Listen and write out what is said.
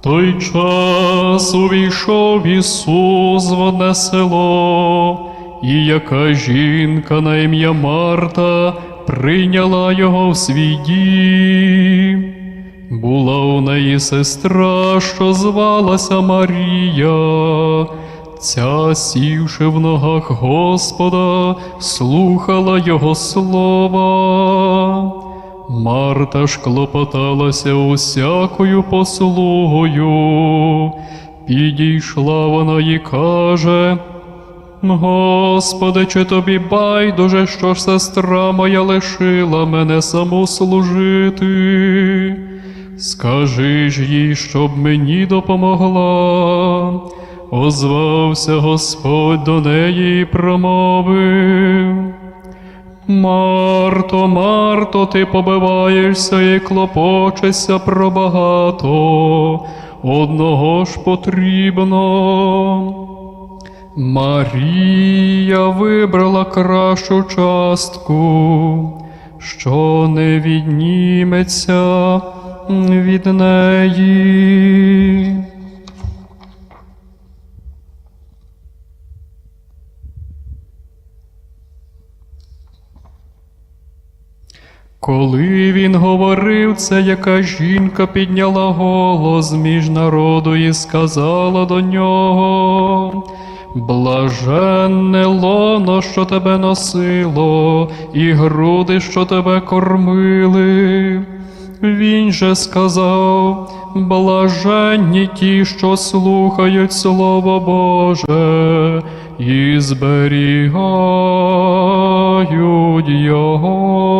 той час увійшов Ісус в одне село, і яка жінка на ім'я Марта прийняла його в свій дім. Була у неї сестра, що звалася Марія. Ця, сівши в ногах Господа, слухала Його слова. Марта ж клопоталася усякою послугою. Підійшла вона і каже, Господи, чи тобі байдуже, що ж сестра моя лишила мене саму служити? Скажи ж їй, щоб мені допомогла. Озвався Господь до неї і промовив. Марто, Марто, ти побиваєшся і клопочешся про багато, одного ж потрібно. Марія вибрала кращу частку, що не відніметься від неї. Коли він говорив це, яка жінка підняла голос між народу і сказала до нього. Блаженне лоно, що тебе носило, і груди, що тебе кормили. Він же сказав, блаженні ті, що слухають Слово Боже і зберігають Його.